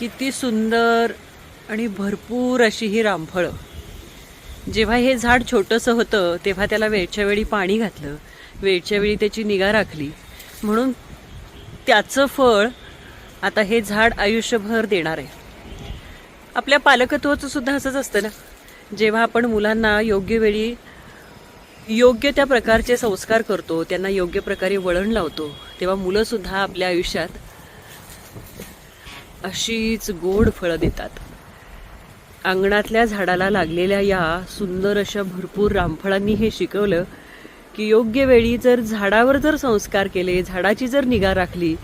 किती सुंदर आणि भरपूर अशी ही रामफळं. जेव्हा हे झाड छोटंसं होतं तेव्हा त्याला वेळच्या वेळी पाणी घातलं. वेळच्या वेळी त्याची निगा राखली. म्हणून त्याचं फळ आता हे झाड आयुष्यभर देणार आहे. आपल्या पालकत्वाचं सुद्धा असंच असतं ना? जेव्हा आपण मुलांना योग्य वेळी योग्य त्या प्रकारचे संस्कार करतो त्यांना योग्य प्रकारे वळण लावतो तेव्हा मुलंसुद्धा आपल्या आयुष्यात अशीच गोड फळं देतात. अंगणातल्या झाडाला लागलेल्या या सुंदर अशा भरपूर रामफळांनी हे शिकवलं की योग्य वेळी जर झाडावर जर संस्कार केले झाडाची जर निगा राखली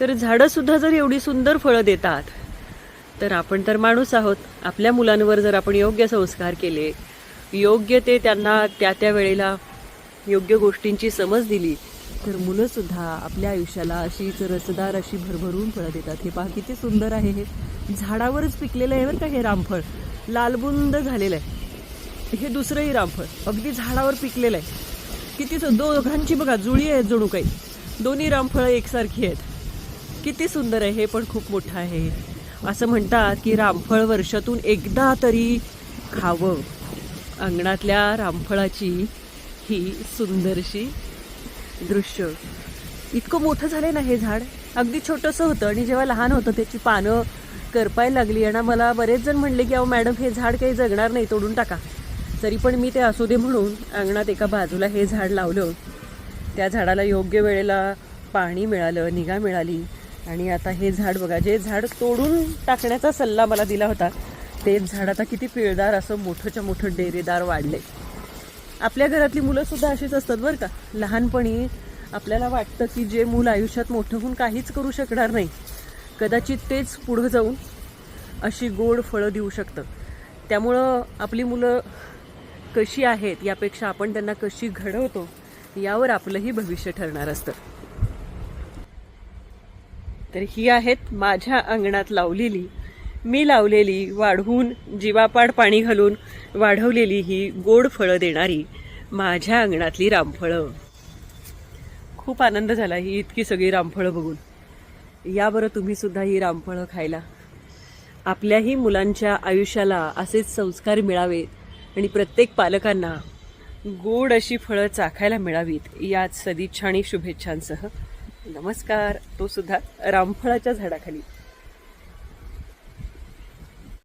तर झाडंसुद्धा जर एवढी सुंदर फळं देतात तर आपण तर माणूस आहोत. आपल्या मुलांवर जर आपण योग्य संस्कार केले योग्य ते त्यांना त्या त्या वेळेला योग्य गोष्टींची समज दिली तर मुलंसुद्धा आपल्या आयुष्याला अशीच रसदार अशी भरभरून फळं देतात. हे पहा किती सुंदर आहे हे. झाडावरच पिकलेलं आहे बरं का हे रामफळ. लालबुंद झालेलं आहे. हे दुसरंही रामफळ. अगदी झाडावर पिकलेलं आहे. किती दोघांची बघा जुळी आहेत जणू काही. दोन्ही रामफळं एकसारखी आहेत. किती सुंदर आहे हे पण खूप मोठं आहे. असं म्हणतात की रामफळ वर्षातून एकदा तरी खावं. अंगणातल्या रामफळाची ही सुंदरशी दृश्य. इतकं मोठं झालंय ना हे झाड. अगदी छोटंसं होतं आणि जेव्हा लहान होतं त्याची पानं करपायला लागली आणि मला बरेच जण म्हणले की अहो मॅडम हे झाड काही जगणार नाही तोडून टाका. तरी पण मी ते असू दे म्हणून अंगणात एका बाजूला हे झाड लावलं. त्या झाडाला योग्य वेळेला पाणी मिळालं निगा मिळाली. आणि आता हे झाड बघा जे झाड तोडून टाकण्याचा सल्ला मला दिला होता तेच झाड आता किती पिळदार असं मोठंच्या मोठं डेरेदार वाढले आपल्या घरातली मुलं सुद्धा अशीच असतात बरं का. लहानपणी आपल्याला वाटतं की जे मूल आयुष्यात मोठं होऊन काहीच करू शकणार नाही. कदाचित तेच पुढं जाऊन अशी गोड फळं देऊ शकतं. त्यामुळं आपली मुलं कशी आहेत यापेक्षा आपण त्यांना कशी घडवतो यावर आपलंही भविष्य ठरणार असतं. तर ही आहेत माझ्या अंगणात लावलेली मी लावलेली वाढवून जीवापाड पाणी घालून वाढवलेली ही गोड फळं देणारी माझ्या अंगणातली रामफळं. खूप आनंद झाला ही इतकी सगळी रामफळं बघून. या बरं तुम्ही सुद्धा ही रामफळं खायला. आपल्याही मुलांच्या आयुष्याला असेच संस्कार मिळावेत आणि प्रत्येक पालकांना गोड अशी फळं चाखायला मिळावीत याच सदिच्छा आणि शुभेच्छांसह. नमस्कार. तो सुद्धा रामफळाच्या झाडाखाली.